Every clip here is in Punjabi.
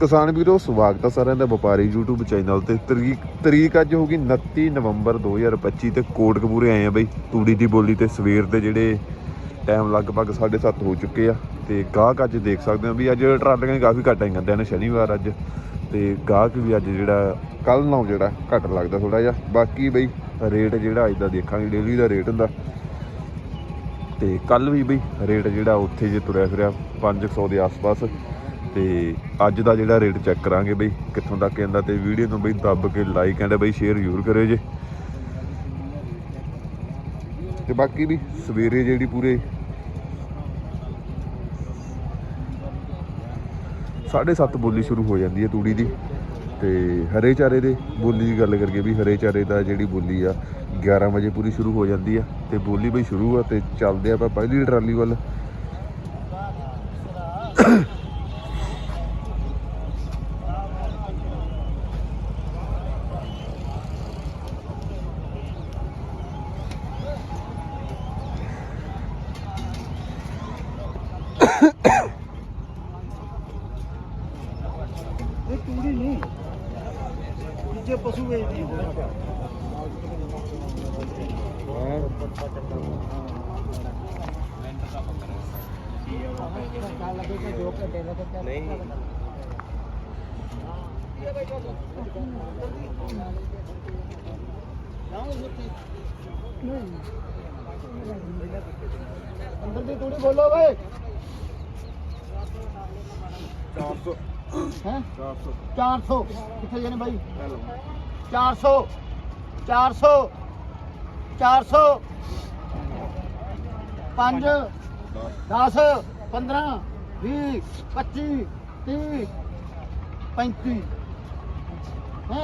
ਕਿਸਾਨ ਵੀਰੋ, ਸਵਾਗਤ ਹੈ ਸਾਰਿਆਂ ਦਾ ਵਪਾਰੀ YouTube ਚੈਨਲ ਤੇ। ਤਰੀਕ ਤਰੀਕ ਅੱਜ ਹੋ ਗਈ 29 ਨਵੰਬਰ 2025 ਤੇ ਕੋਟਕਪੂਰੇ ਆਏ ਆ ਬਈ, ਤੂੜੀ ਦੀ ਬੋਲੀ ਤੇ ਸਵੇਰ ਦੇ ਜਿਹੜੇ ਟਾਈਮ ਲਗਭਗ 7:30 ਹੋ ਚੁੱਕੇ ਆ। ਤੇ ਗਾਹਕ ਅੱਜ ਦੇਖ ਸਕਦੇ ਹੋ ਵੀ ਅੱਜ ਟਰਾਲੀਆਂ ਕਾਫੀ ਘੱਟ ਆਈਆਂ ਨੇ ਸ਼ਨੀਵਾਰ ਅੱਜ। ਤੇ ਗਾਹਕ ਵੀ ਅੱਜ ਜਿਹੜਾ ਕੱਲ ਨਾਲੋਂ ਜਿਹੜਾ ਘੱਟ ਲੱਗਦਾ ਥੋੜਾ ਜਿਹਾ। ਬਾਕੀ ਬਈ, ਰੇਟ ਜਿਹੜਾ ਅੱਜ ਦਾ ਦੇਖਾਂਗੇ ਡੇਲੀ ਦਾ ਰੇਟ ਹੁੰਦਾ। ਤੇ ਕੱਲ ਵੀ ਬਈ, ਰੇਟ ਜਿਹੜਾ ਉੱਥੇ ਜੇ ਤੁਰਿਆ ਫਿਰਿਆ 500 ਦੇ ਆਸ-ਪਾਸ। ਤੇ ਅੱਜ ਦਾ ਜਿਹੜਾ ਰੇਟ ਚੈੱਕ ਕਰਾਂਗੇ ਬਈ, ਕਿੱਥੋਂ ਤੱਕ ਜਾਂਦਾ ਤੇ ਵੀਡੀਓ ਨੂੰ ਬਈ ਦੱਬ ਕੇ ਲਾਈਕ ਐਂਡ ਬਈ ਸ਼ੇਅਰ ਜ਼ਰੂਰ ਕਰਿਓ ਜੇ। ਤੇ ਬਾਕੀ ਵੀ ਸਵੇਰੇ ਜਿਹੜੀ ਪੂਰੇ 7:30 ਬੋਲੀ ਸ਼ੁਰੂ ਹੋ ਜਾਂਦੀ ਹੈ ਤੂੜੀ ਦੀ। ਤੇ ਹਰੇ ਚਾਰੇ ਦੇ ਬੋਲੀ ਦੀ ਗੱਲ ਕਰਕੇ ਵੀ ਹਰੇ ਚਾਰੇ ਦਾ ਜਿਹੜੀ ਬੋਲੀ ਆ 11 ਵਜੇ ਪੂਰੀ ਸ਼ੁਰੂ ਹੋ ਜਾਂਦੀ ਆ। ਤੇ ਬੋਲੀ ਬਈ ਸ਼ੁਰੂ ਆ ਤੇ ਚੱਲਦੇ ਆਪਾਂ ਪਹਿਲੀ ਟਰਾਲੀ ਵੱਲ ਇਹ ਤੂੜੀ ਨਹੀਂ ਦੂਜੇ ਪਸ਼ੂ ਵੇਚਦੇ ਆ ਅੰਦਰ ਦੀ ਤੂੜੀ ਬੋਲੋ ਵੇ 400 ਹੈ 400 400 ਕਿੱਥੇ ਜਾਣੇ ਬਾਈ 400 400 400 5 10 15 20 25 30 35 ਹੈ?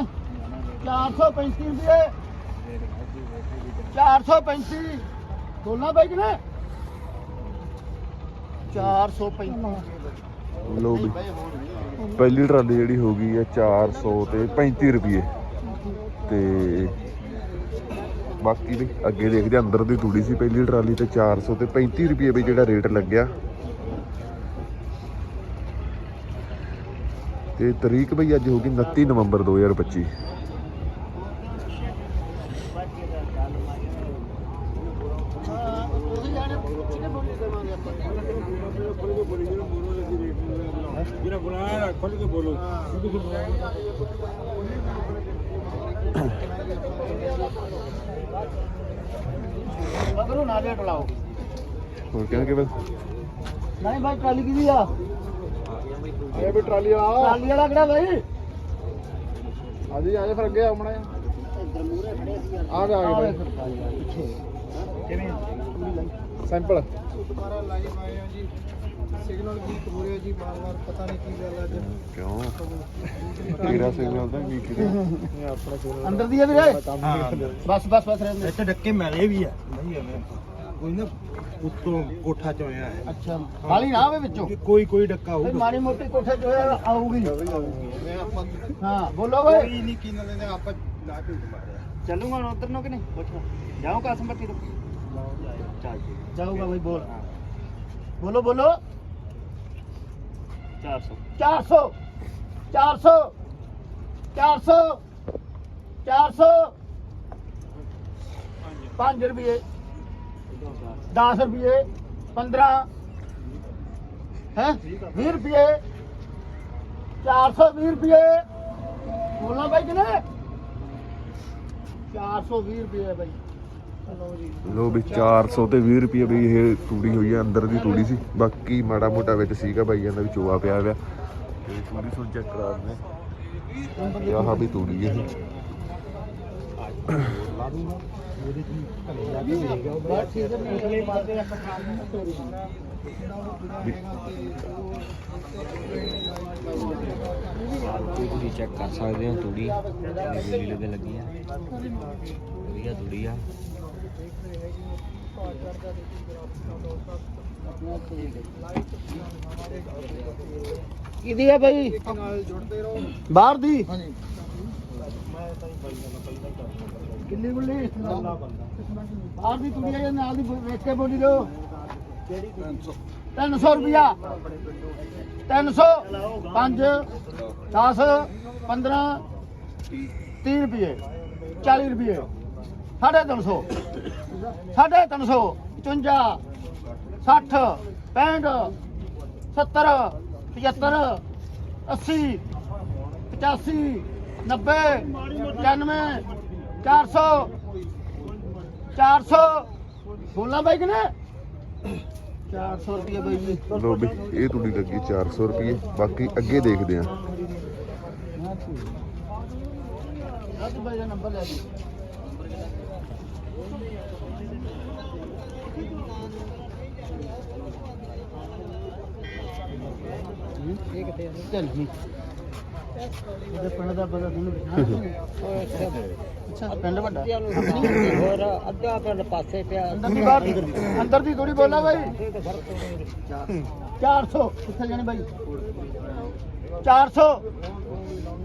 435 ਰੁਪਏ। 435 ਬੋਲਣਾ ਬਾਈ ਕਿ ਨਾ 435 ਲੋ ਵੀ ਪਹਿਲੀ ਟਰਾਲੀ ਜਿਹੜੀ ਹੋ ਗਈ ਹੈ 400 ਤੇ 35 ਰੁਪਏ। ਤੇ ਬਾਕੀ ਵੀ ਅੱਗੇ ਦੇਖਦੇ ਅੰਦਰ ਦੀ ਤੂੜੀ ਸੀ ਪਹਿਲੀ ਟਰਾਲੀ ਤੇ 400 ਤੇ 35 ਰੁਪਏ ਵੀ ਜਿਹੜਾ ਰੇਟ ਲੱਗਿਆ। ਤੇ ਤਰੀਕ ਬਈ ਅੱਜ ਹੋ ਗਈ 29 ਨਵੰਬਰ 2025 ਤੁਸੀਂ ਜਾਣੇ ਕਿਹਨੇ ਬੋਲੀ ਦੇਵਾਂਗੇ ਆਪਾਂ ਜਿਹੜਾ ਬੁਲਾਇਆ ਖੁੱਲ ਕੇ ਬੋਲੋ ਮਗਰੋਂ ਹੋਰ ਕਹਿੰਦੇ ਕਿ ਬਸ ਨਹੀਂ ਭਾਈ ਟਰਾਲੀ ਕਿਹਦੀ ਆ? ਇਹ ਵੀ ਟਰਾਲੀ ਆ। ਟਰਾਲੀ ਵਾਲਾ ਕਿਹੜਾ ਭਾਈ ਆਜੀ ਆਜੇ ਫਿਰ ਅੱਗੇ ਆਉਣਾ ਇੱਧਰ ਮੂਰੇ ਖੜੇ ਸੀ ਆ ਗਿਆ ਆ ਗਿਆ ਕਿਵੇਂ ਸੈਂਪਲ ਦੁਬਾਰਾ ਲਾਈਵ ਆਏ ਆ ਜੀ ਸਿਗਨਲ ਵੀ ਪੂਰੇ ਜੀ ਬਾਰ-ਬਾਰ ਪਤਾ ਨਹੀਂ ਕੀ ਗੱਲ ਅੱਜ ਕਿਉਂ? ਤੇਰਾ ਸਿਗਨਲ ਤਾਂ ਕੀ ਕਿਹਾ ਇਹ ਆਪਣਾ ਕੋਲ ਅੰਦਰ ਦੀ ਆ ਵੀਰੇ। ਹਾਂ ਬਸ ਬਸ ਬਸ ਰਹਿੰਦੇ ਇੱਥੇ ਡੱਕੇ ਮਿਲੇ ਵੀ ਆ। ਨਹੀਂ ਐਵੇਂ ਕੋਈ ਨਾ ਉੱਤੋਂ ਕੋਠਾ ਚ ਹੋਇਆ ਹੈ। ਅੱਛਾ ਬਾਲੀ ਨਾ ਆਵੇ ਵਿੱਚੋਂ? ਕੋਈ ਕੋਈ ਡੱਕਾ ਕੋਈ ਹੋਊਗਾ। ਮਾੜੀ ਮੋਟੀ ਕੋਠੇ ਜੋ ਹੈ ਆਊਗੀ। ਹਾਂ ਬੋਲੋ ਓਏ ਕੋਈ ਨਹੀਂ ਕੀ ਨਾਲੇ ਨੇ ਆਪਾਂ ਲਾ ਕੇ ਮਾਰਿਆ ਚੱਲੂਗਾ ਹੁਣ ਉਧਰ ਨੂੰ ਕਿ ਨਹੀਂ? ਪੁੱਛ ਜਾਉਂ ਕਾਸਮ ਪੱਟੀ ਤੋਂ? ਚੱਲ ਜਾਊਗਾ ਬਈ ਬੋਲ। ਬੋਲੋ ਬੋਲੋ। 400 400 400 400 400 5 ਰੁਪਏ। 10 ਰੁਪਏ 15 ਹੈ 20 ਰੁਪਏ 420 ਰੁਪਏ ਬੋਲਣਾ ਬਾਈ ਕਿਨੇ 420 ਰੁਪਏ ਬਾਈ ਲੋ ਵੀ 400 ਤੇ 20 ਰੁਪਏ ਵੀ ਇਹ ਤੂੜੀ ਹੋਈ ਹੈ ਅੰਦਰ ਦੀ ਤੂੜੀ ਸੀ ਬਾਕੀ ਮਾੜਾ ਮੋਟਾ ਵਿੱਚ ਸੀਗਾ ਬਾਈਆਂ ਦਾ ਵੀ ਚੋਆ ਪਿਆ ਹੋਇਆ ਤੇ ਤੂੜੀ ਸੁਣ ਚੈੱਕ ਕਰਾ ਦਿੰਦੇ ਆਹ ਵੀ ਤੂੜੀ ਹੈ ਬਸ ਠੀਕ ਹੈ ਨਿਕਲੇ ਮਾਰਦੇ ਆਪਾਂ ਖਾਣ ਨੂੰ ਤੋਰੀ ਤੁਸੀਂ ਚੈੱਕ ਕਰ ਸਕਦੇ ਹੋ ਤੂੜੀ। ਬੋਲੀ ਲੱਗੇ ਲੱਗੀ ਆ। ਵਧੀਆ ਤੂੜੀ ਆ। ਕਿਹਦੀ ਬਾਹਰ ਦੀ? ਹਾਂਜੀ। ਕਿੰਨੀ ਗੁੱਲੀ ਬਾਹਰ ਦੀ ਕੁੜੀ ਹੈ ਨਾਲ ਦੀ ਵੇਚ ਕੇ ਬੋਲੀ ਲੋ 300 ਰੁਪਿਆ 300 5 10 15 30 ਰੁਪਏ 40 ਰੁਪਏ ਸਾਢੇ ਤਿੰਨ ਸੌ। ਸਾਢੇ ਤਿੰਨ ਸੌ 55 60 65 70 75 80 85 90 95 400 400 ਬੋਲਾਂ ਬਾਈ ਕਿ ਨਾ 400 ਰੁਪਏ ਬਾਈ ਜੀ। ਲੋ ਵੀ ਇਹ ਤੂੜੀ ਲੱਗੀ 400 ਰੁਪਏ ਬਾਕੀ ਅੱਗੇ ਦੇਖਦੇ ਆ ਰਾਜੂ ਬਾਈ ਦਾ ਨੰਬਰ ਲੈ ਜੀ ਚੱਲ ਜੀ। ਇਹਦੇ ਪਿੰਡ ਦਾ ਬੰਦਾ ਤੁਹਾਨੂੰ ਅੱਛਾ ਪਿੰਡ ਵੱਡਾ। ਹੋਰ ਅੱਧਾ ਪਿੰਡ ਪਾਸੇ ਪਿਆ। ਅੰਦਰ ਦੀ ਬਾਹਰ ਅੰਦਰ ਦੀ ਥੋੜੀ ਬੋਲਾ ਬਾਈ। 400 ਕਿੱਥੇ ਜਾਣੇ ਬਾਈ? 400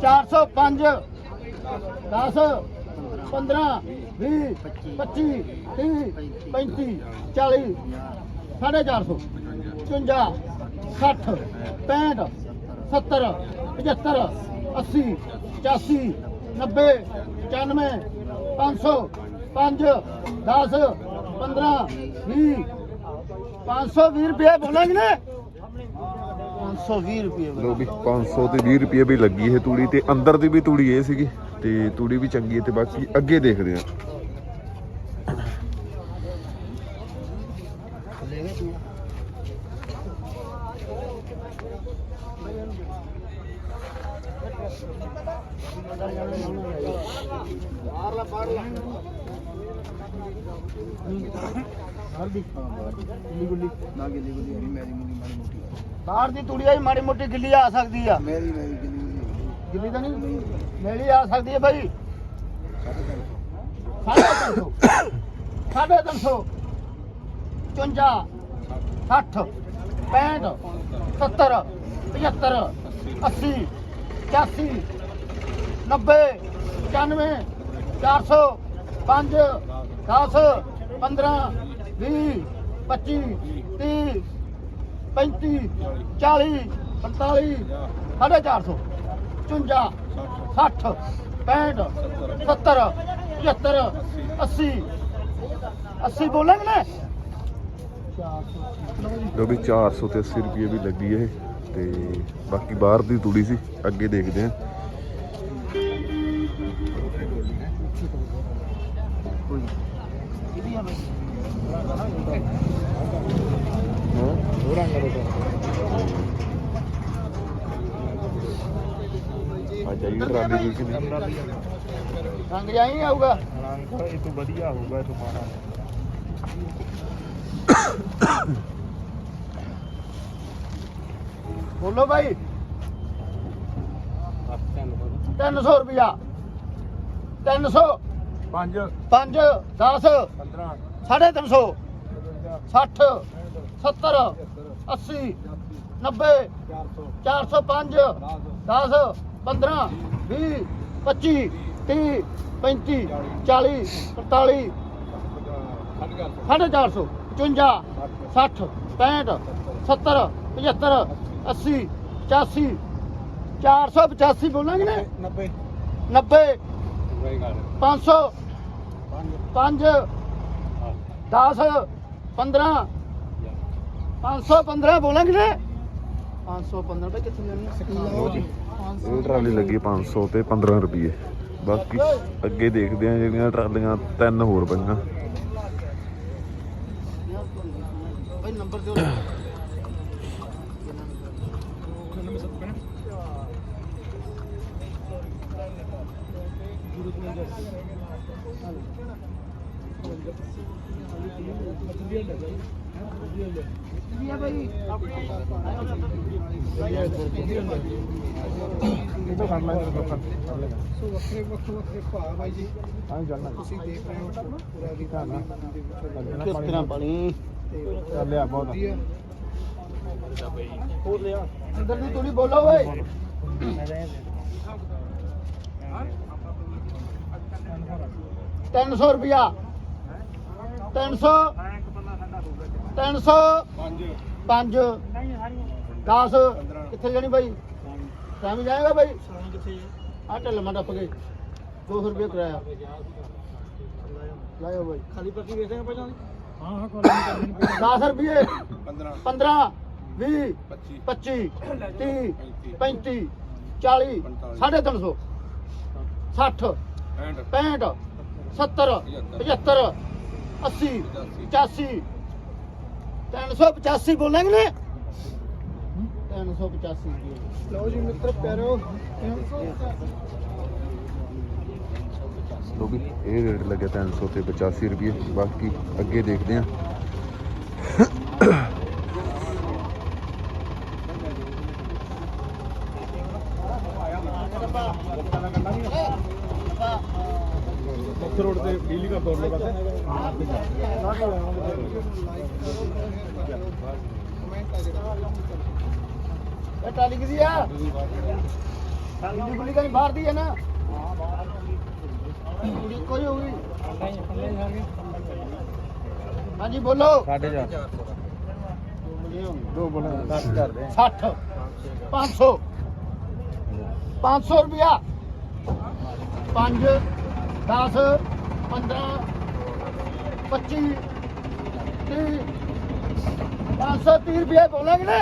405 10 15 20 25 30 35 40 450 55 60 65 70 75 80 85 90 95 500 5 10 15 20 520 ਰੁਪਏ ਬੋਲਾਂਗੇ ਨਾ? 520 ਰੁਪਏ ਲੋ ਵੀ 500 ਤੇ 20 ਰੁਪਏ ਵੀ ਲੱਗੀ ਇਹ ਤੂੜੀ ਤੇ ਅੰਦਰ ਦੀ ਵੀ ਤੂੜੀ ਇਹ ਸੀਗੀ ਤੇ ਤੂੜੀ ਵੀ ਚੰਗੀ ਹੈ ਤੇ ਬਾਕੀ ਅੱਗੇ ਦੇਖਦੇ ਆ ਗਿੱਲੀ ਗੁੱਲੀ। ਨਾ ਗਿੱਲੀ ਗੁੱਲੀ ਹਰੀ ਮੇਰੀ ਮੁੰਡੀ ਮਾੜੀ ਮੋਟੀ। ਬਾਹਰ ਦੀ ਤੂੜੀ ਆਈ ਮਾੜੀ ਮੋਟੀ ਗਿੱਲੀ ਆ ਸਕਦੀ ਆ। ਮੇਰੀ ਮੇਰੀ ਗਿੱਲੀ ਗੁੱਲੀ ਗਿੱਲੀ ਤਾਂ ਨਹੀਂ? ਮੇਲੀ ਆ ਸਕਦੀ ਹੈ ਬਾਈ। ਸਾਢੇ ਤਿੰਨ ਸੌ। ਸਾਢੇ ਤਿੰਨ ਸੌ। 54 60 65 70 75 80 85 90 95 400 5 10 15 20 25 30 35 40 45 ਸਾਢੇ ਚਾਰ ਸੌ 55 60 65 70 75 80 80 ਬੋਲਾਂਗੇ ਨਾ 400 ਲੋ ਵੀ 400 ਤੇ 80 ਰੁਪਏ ਵੀ ਲੱਗੀ ਇਹ ਤੇ ਬਾਕੀ ਬਾਹਰ ਦੀ ਤੂੜੀ ਸੀ ਅੱਗੇ ਦੇਖਦੇ ਆ ਕਿਹਦੀ ਆ ਬਈ। ਹੋ ਰੰਗ ਦੇ ਆ ਜਾਈ ਟਰਾਲੀ ਦੀ ਕਿ ਨਹੀਂ ਰੰਗ ਜਾਈ ਆਊਗਾ ਰੰਗ ਇਹ ਤੋਂ ਵਧੀਆ ਹੋਊਗਾ ਤੁਹਾਡਾ ਬੋਲੋ ਭਾਈ 300 ਰੁਪਿਆ 300 5 5 10 15 ਸਾਢੇ ਤਿੰਨ ਸੌ 60 70 80 90 400 405 10 15 20 25 30 35 40 45 ਸਾਢੇ ਚਾਰ ਸੌ 55 60 65 70 75 80 85 485 ਬੋਲਾਂਗੇ ਨਾ 90 90 ਕੋਈ ਗੱਲ 500 5 10 15 515 ਬੋਲਾਂਗੇ ਨਾ 515 ਬਈ ਕਿੱਥੇ ਜਾਣੀ ਲਓ ਜੀ। ਇਹ ਟਰਾਲੀ ਲੱਗੀ 500 ਤੇ 15 ਰੁਪਏ। ਬਾਕੀ ਅੱਗੇ ਦੇਖਦੇ ਆ ਜਿਹੜੀਆਂ ਟਰਾਲੀਆਂ ਤਿੰਨ ਹੋਰ ਪਈਆਂ। ਬਈ ਨੰਬਰ ਦਿਓ। ਵਧੀਆ ਬਈ ਇਹ ਤਾਂ ਕਰ ਲਾਂਗੇ ਲੋਕਾਂ ਸੋ ਵੱਖਰੇ ਵੱਖਰੇ ਵੱਖਰੇ ਭਾਅ ਬਾਈ ਜੀ ਹਾਂ ਜਾਨਣਾ ਤੁਸੀਂ ਦੇਖ ਰਹੇ ਹੋ ਪੂਰਾ ਦੀ ਕਹਾਣਾ ਕਿਸ ਤਰ੍ਹਾਂ ਪਾਣੀ ਚੱਲਿਆ ਬਹੁਤ ਹੋਰ ਲਿਆ ਅੰਦਰ ਦੀ ਤੂੜੀ ਬੋਲੋ ਓਏ ਤਿੰਨ ਸੌ ਰੁਪਿਆ ਤਿੰਨ ਸੌ। ਤਿੰਨ ਸੌ। ਪੰਜ। 10 ਕਿੱਥੇ ਜਾਣੀ ਬਾਈ? ਸ਼ਾਮੀ ਜਾਏਗਾ ਬਾਈ। ਆ ਢੱਲ ਮੈਂ ਟੱਪ ਗਏ 200 ਰੁਪਏ ਕਰਾਇਆ। ਲਾਇਓ ਬਾਈ। ਖਾਲੀ ਪੱਕੀ ਵੇਚ ਦੇਗਾ ਪਹਿਲਾਂ ਹਾਂ ਹਾਂ ਕੋਈ ਨਹੀਂ 10 ਰੁਪਏ। 15 15 20 25 25 30 35 40 350 60 65 70 75 80 85 385 ਬੋਲਾਂਗੇ ਨੇ? 385 ਲਓ ਜੀ ਮਿੱਤਰ ਪਿਆਰੋ ਲੋ ਵੀ ਇਹ ਰੇਟ ਲੱਗਿਆ 300 ਤੇ 85 ਰੁਪਏ। ਬਾਕੀ ਅੱਗੇ ਦੇਖਦੇ ਆ ਮੁੱਖ ਰੋਡ ਤੇ ਬਿਜਲੀ ਦਾ ਬੋਰਡ ਲਗਾ ਇਹ ਟਾਲੀ ਕਿਦੀ ਆ ਟਾਲੀ ਗੁੱਲੀ ਕਹੀਂ ਬਾਹਰ ਦੀ ਹੈ ਨਾ ਕੁੜੀ ਕੋਈ ਹੋਊਗੀ ਹਾਂਜੀ ਬੋਲੋ ਸਾਡੇ ਜਾ ਦੋ ਬੋਲੋ 60 500 500 ਰੁਪਿਆ 5 10 15 25 30 530 ਰੁਪਏ ਬੋਲਾਂਗੇ ਨੇ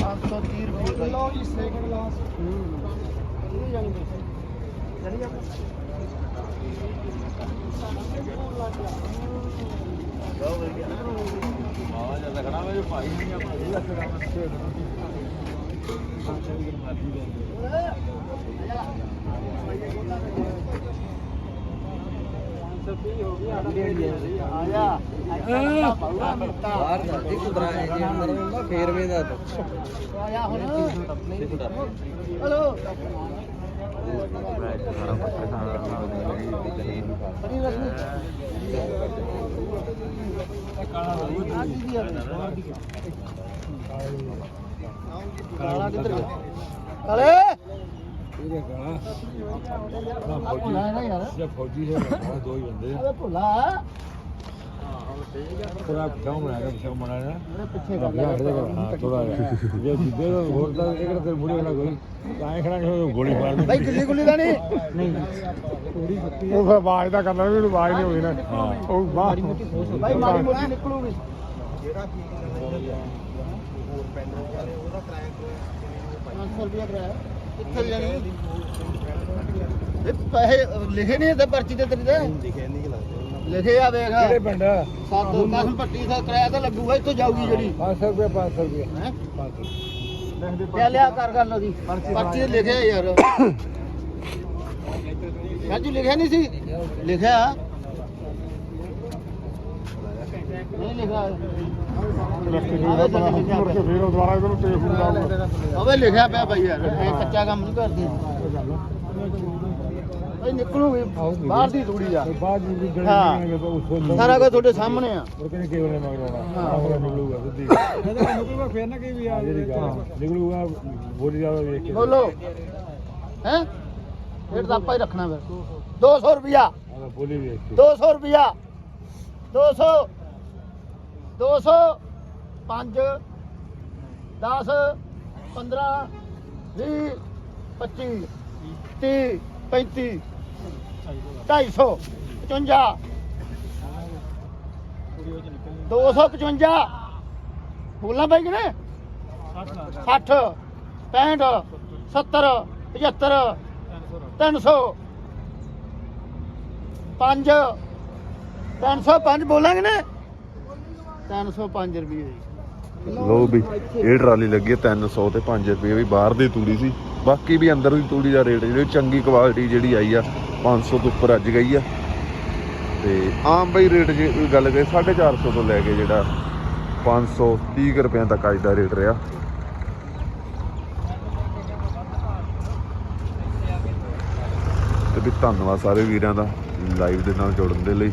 530 ਰੁਪਏ ਲਓ ਜੀ ਸੈਕਿੰਡ ਲਾਸਟ ਆਇਆ। ਬਾਹਰ ਜਾਂਦੀ ਕੁਦਰਾ ਹੈ ਜੀ ਅੰਦਰ ਹੁੰਦਾ ਫੇਰਵੇਂ ਦਾ ਆਇਆ ਹੁਣ ਹਲੋ ਕਾਲਾ ਕਿੱਧਰ ਕਾਲੇ! ਇਹਦੇ ਗਾਣਾ ਆ ਭੁੱਲਾ ਹੈ ਨਾ ਯਾਰ। ਜਾਂ ਫੌਜੀ ਦੇ ਨਾਲ ਦੋ ਹੀ ਬੰਦੇ ਅਬੇ ਭੁੱਲਾ ਥੋੜਾ ਕਿਉਂ ਬਣਾਇਆ ਕਿਉਂ ਬਣਾਇਆ। ਮੇਰੇ ਪਿੱਛੇ ਕਰ ਹਾਂ ਥੋੜਾ ਜੇ ਸਿੱਧੇ ਤੋਂ ਹੋਰ ਤਾਂ ਇੱਕ ਤੇ ਮੁੜੇ ਖੜਾ ਕੋਈ ਤਾਂ ਖੜਾ ਨਹੀਂ ਗੋਲੀ ਮਾਰ ਦੇ ਬਾਈ ਗਿੱਲੀ ਗੁੱਲੀ ਦਾ ਨਹੀਂ। ਉਹ ਫਿਰ ਆਵਾਜ਼ ਦਾ ਕਰਨਾ ਵੀ ਆਵਾਜ਼ ਨਹੀਂ ਹੋਈ ਨਾ। ਉਹ ਬਾਹਰ ਬਾਈ ਮਾੜੀ ਮੋਟੀ ਨਿਕਲੂਗੀ। ਪੰਜ ਸੌ ਰੁਪਇਆ ਕਰਾਇਆ। ਕਿੱਥੇ ਲੈਣੀ ਇਹ ਪੈਸੇ ਲਿਖੇ ਨਹੀਂ ਤੇ ਪਰਚੀ ਤੇ ਤੇਰੀ ਤੇ? ਲਿਖੇ ਆ ਵੇਖ। ਕਿਹੜੇ ਪਿੰਡ ਸੱਤ ਕਸਮ ਪੱਟੀ ਦਾ ਕਿਰਾਇਆ ਤਾਂ ਲੱਗੂਗਾ ਇੱਥੋਂ ਜਾਊਗੀ ਜਿਹੜੀ। 500 ਰੁਪਏ 500 ਰੁਪਏ। ਹੈ? 500 ਕਿਆ ਲਿਆ ਕਰ ਗੱਲ ਉਹਦੀ? ਪਰਚੀ ਤੇ ਲਿਖਿਆ ਯਾਰ। ਰਾਜੂ ਲਿਖਿਆ ਨਹੀਂ ਸੀ? ਲਿਖਿਆ। ਨਹੀਂ ਲਿਖਿਆ ਪਿਆ। ਭਾਈ ਯਾਰ ਇਹ ਕੱਚਾ ਕੰਮ ਨਹੀਂ ਕਰਦੇ। ਭਾਈ ਬਾਹਰ ਦੀ ਥੋੜੀ ਆ। ਹਾਂ। ਨਿਕਲਣਗੇ ਤਾਂ ਉਸ ਤੋਂ ਸਾਰਾ ਕੁਝ ਤੁਹਾਡੇ ਸਾਹਮਣੇ ਆ। ਉਹ ਕਹਿੰਦੇ ਕਿਉਂ ਨੇ ਮੰਗਣਾ ਹਾਂ। ਆਹ ਨਿਕਲੂਗਾ ਸਿੱਧੀ ਨਿਕਲੂਗਾ ਫੇਰ ਨਾ ਕੀ ਵੀ ਆ ਜਿਹੜੀ ਗੱਲ ਨਿਕਲੂਗਾ ਬੋਲੀ ਜਾਵੇ ਵੇਖ ਕੇ ਬੋਲੋ ਹੈ ਰੇਟ ਤਾਂ ਆਪਾਂ ਹੀ ਰੱਖਣਾ ਫਿਰ। 200 ਰੁਪਿਆ ਬੋਲੀ ਵੇਖ ਕੇ 200 ਰੁਪਿਆ 200 200 5 10 15 20 25 30 35 250 55 255 ਬੋਲਣਾ ਬਾਈ ਕਿਨੇ 60 65 70 75 300 5 305 ਬੋਲਾਂਗੇ ਨੇ 305 ਰੁਪਏ ਲੋ ਵੀ, ਇਹ ਟਰਾਲੀ ਲੱਗੀ ਹੈ 300 ਤੇ 5 ਰੁਪਏ ਵੀ, ਬਾਹਰ ਦੀ ਤੂੜੀ ਸੀ। ਬਾਕੀ ਵੀ ਅੰਦਰ ਦੀ ਤੂੜੀ ਦਾ ਰੇਟ ਜਿਹੜੀ, ਚੰਗੀ ਕੁਆਲਿਟੀ ਜਿਹੜੀ ਆਈ ਆ 500 ਤੋਂ ਉੱਪਰ ਅੱਜ ਗਈ ਆ। ਤੇ ਆਮ ਬਈ ਰੇਟ ਜੇ ਗੱਲ ਕਰੇ 450 ਤੋਂ ਲੈ ਕੇ ਜਿਹੜਾ 500 30 ਰੁਪਏ ਤੱਕ ਅੱਜ ਦਾ ਰੇਟ ਰਿਹਾ। ਤੇ ਵੀ ਧੰਨਵਾਦ ਸਾਰੇ ਵੀਰਾਂ ਦਾ ਲਾਈਵ ਦੇ ਨਾਲ ਜੁੜਨ ਦੇ ਲਈ।